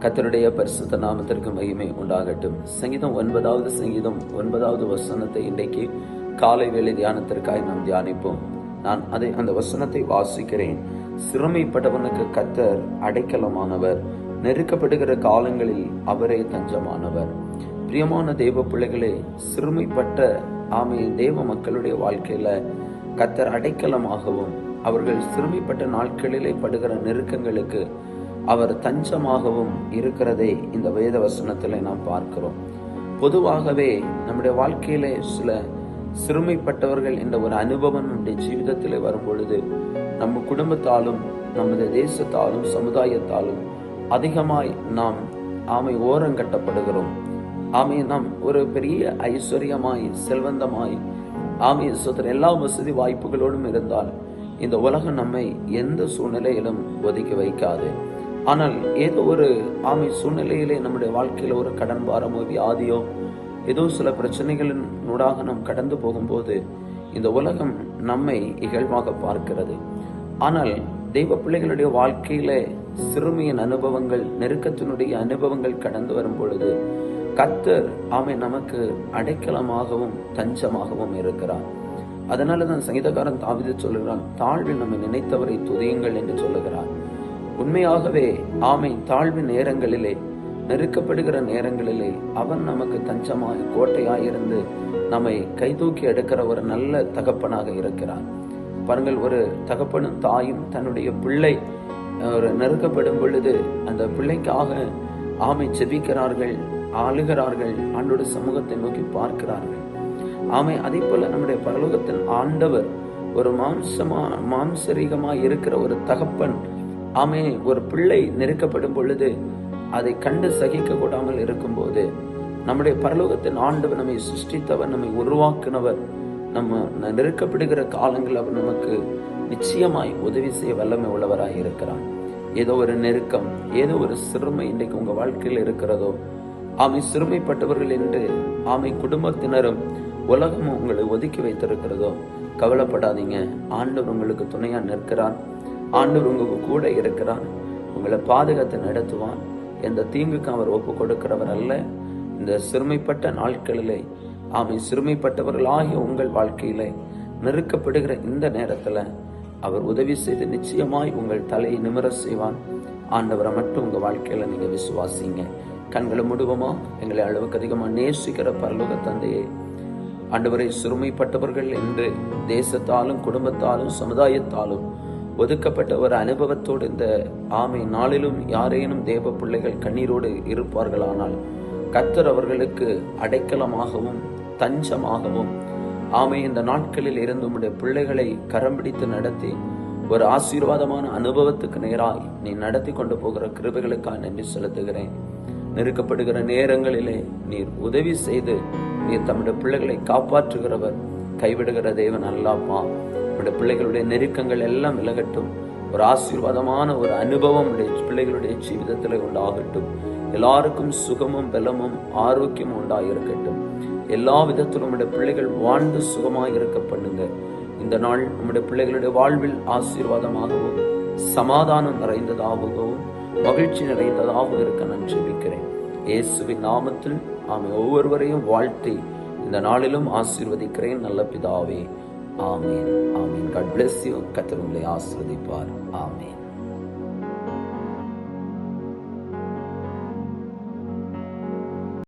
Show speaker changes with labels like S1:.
S1: கத்தருடைய பரிசுத்த நாமத்திற்கு மகிமை உண்டாகட்டும். சங்கீதம் ஒன்பதாவது சங்கீதம் ஒன்பதாவது வசனத்தை இன்றைக்கு காலை வேலை தியானத்திற்காக நாம் தியானிப்போம். நான் அதை அந்த வசனத்தை வாசிக்கிறேன். சிறுமைப்பட்டவனுக்கு கத்தர் அடைக்கலமானவர். நெருக்கப்படுகிற காலங்களில் அவரே தஞ்சமானவர். பிரியமான தெய்வ பிள்ளைகளே சிறுமைப்பட்ட ஆமை தேவ மக்களுடைய வாழ்க்கையில கத்தர் அடைக்கலமாகவும் அவர்கள் சிறுமைப்பட்ட நாட்களிலே படுகிற நெருக்கங்களுக்கு அவர் தஞ்சமாகவும் இருக்கிறதை இந்த வேத வசனத்தில் நாம் பார்க்கிறோம். பொதுவாகவே நம்முடைய வாழ்க்கையிலே சில சிறுமைப்பட்டவர்கள் என்ற ஒரு அனுபவம் நம்முடைய ஜீவிதத்திலே வரும் பொழுது நம்ம குடும்பத்தாலும் நமது தேசத்தாலும் சமுதாயத்தாலும் அதிகமாய் நாம் ஆமை ஓரங்கட்டப்படுகிறோம் ஆமை நாம் ஒரு பெரிய ஐஸ்வர்யமாய் செல்வந்தமாய் ஆமை சுதர் எல்லா வசதி வாய்ப்புகளோடும் இருந்தால் இந்த உலகம் நம்மை எந்த சூழ்நிலையிலும் ஒதுக்கி வைக்காது. ஆனால் ஏதோ ஒரு ஆமை சூழ்நிலையிலே நம்முடைய வாழ்க்கையில் ஒரு கடன் பாரமோ வியாதியோ ஏதோ சில பிரச்சனைகளின் ஊடாக நாம் கடந்து போகும்போது இந்த உலகம் நம்மை இகழ்வாக பார்க்கிறது. ஆனால் தெய்வ பிள்ளைகளுடைய வாழ்க்கையில சிறுமியின் அனுபவங்கள் நெருக்கத்தினுடைய அனுபவங்கள் கடந்து வரும் பொழுது கத்தர் ஆமை நமக்கு அடைக்கலமாகவும் தஞ்சமாகவும் இருக்கிறார். அதனால தான் சங்கீதக்காரன் தாவித சொல்லுகிறான் தாழ்வில் நம்மை நினைத்தவரை துதியுங்கள் என்று சொல்லுகிறார் உண்மையாகவே ஆமை தாழ்வு நேரங்களிலே நெருக்கப்படுகிற நேரங்களிலே அவன் நமக்கு தஞ்சமாய் கோட்டையாக இருந்து நம்மை கைதூக்கி எடுக்கிற ஒரு நல்ல தகப்பனாக இருக்கிறான். பாருங்கள் ஒரு தகப்பனும் தாயும் தன்னுடைய பிள்ளை ஒரு நெருக்கப்படும் பொழுது அந்த பிள்ளைக்காக ஆமை செபிக்கிறார்கள் ஆளுகிறார்கள் ஆண்டோட சமூகத்தை நோக்கி பார்க்கிறார்கள். ஆமை அதே போல நம்முடைய பரலோகத்தின் ஆண்டவர் ஒரு மாம்சமா மாம்சரீகமா இருக்கிற ஒரு தகப்பன் ஆமே ஒரு பிள்ளை நெருக்கப்படும் பொழுது அதை கண்டு சகிக்க கூடாமல் இருக்கும்போது நம்முடைய பரலோகத்தின் ஆண்டவர் நம்மை சிருஷ்டித்தவர் நம்மை உருவாக்குனவர் நம்ம நெருக்கப்படுகிற காலங்கள் அவர் நமக்கு நிச்சயமாய் உதவி செய்ய வல்லமை உள்ளவராக இருக்கிறார். ஏதோ ஒரு நெருக்கம் ஏதோ ஒரு சிறுமை இன்றைக்கு உங்க வாழ்க்கையில் இருக்கிறதோ ஆமை சிறுமைப்பட்டவர்கள் என்று ஆமை குடும்பத்தினரும் உலகமும் உங்களை ஒதுக்கி வைத்திருக்கிறதோ கவலைப்படாதீங்க. ஆண்டவர் உங்களுக்கு துணையா நிற்கிறான் ஆண்டவர் உங்களுக்கு கூட இருக்கிறார். உங்களை பாதுகாத்து நடத்துவான் எந்த தீங்குக்கும் அவர் ஒப்பு கொடுக்கிறவர் அல்ல. இந்த சிறுமைப்பட்ட நாட்களிலே ஆமை சிறுமைப்பட்டவர்களாகிய உங்கள் வாழ்க்கையிலே நெருக்கப்படுகிற இந்த நேரத்துல அவர் உதவி செய்து நிச்சயமாய் உங்கள் தலையை நிமிர செய்வான் ஆண்டவரை மட்டும் உங்கள் வாழ்க்கையில் நீங்கள் விசுவாசிங்க. கண்களை முடுவமா? எங்களை அளவுக்கு அதிகமாக நேசிக்கிற பரலோக தந்தையே. ஆண்டவரை சிறுமைப்பட்டவர்கள் என்று தேசத்தாலும் குடும்பத்தாலும் சமுதாயத்தாலும் ஒதுக்கப்பட்ட ஒரு அனுபவத்தோடு இந்த ஆமை நாளிலும் யாரேனும் தேவ பிள்ளைகள் கண்ணீரோடு இருப்பார்களானால் கத்தர் அவர்களுக்கு அடைக்கலமாகவும் தஞ்சமாகவும் ஆமை இந்த நாட்களில் இருந்து உடைய பிள்ளைகளை கரம் பிடித்து நடத்தி ஒரு ஆசீர்வாதமான அனுபவத்துக்கு நேராய் நீ நடத்தி கொண்டு போகிற கிருபைகளுக்காக நன்றி செலுத்துகிறேன். நெருக்கப்படுகிற நேரங்களிலே நீர் உதவி செய்து நீர் தம்முடைய பிள்ளைகளை காப்பாற்றுகிறவர் கைவிடுகிற தேவன் அல்லாப்பா உடைய பிள்ளைகளுடைய நெருக்கங்கள் எல்லாம் விலகட்டும். ஒரு ஆசீர்வாதமான ஒரு அனுபவம் பிள்ளைகளுடைய ஜீவிதத்தில் உண்டாகட்டும். எல்லாருக்கும் சுகமும் பலமும் ஆரோக்கியமும் உண்டாயிருக்கட்டும். எல்லா விதத்திலும் நம்முடைய பிள்ளைகள் வாழ்ந்து சுகமாக இருக்க பண்ணுங்க இந்த நாள் நம்முடைய பிள்ளைகளுடைய வாழ்வில் ஆசீர்வாதமாகவும் சமாதானம் நிறைந்ததாகவும் மகிழ்ச்சி நிறைந்ததாகவும் இருக்க நான் ஜெபிக்கிறேன். இயேசுவின் நாமத்தில் ஆமை ஒவ்வொருவரையும் வாழ்த்தி இந்த நாளிலும் ஆசீர்வதிக்கிறேன். நல்ல பிதாவே ஆமீன். ஆமீன். காட் பிளெஸ் யூ கத்தர் உங்களை ஆசீர்வதிப்பார். ஆமீன்.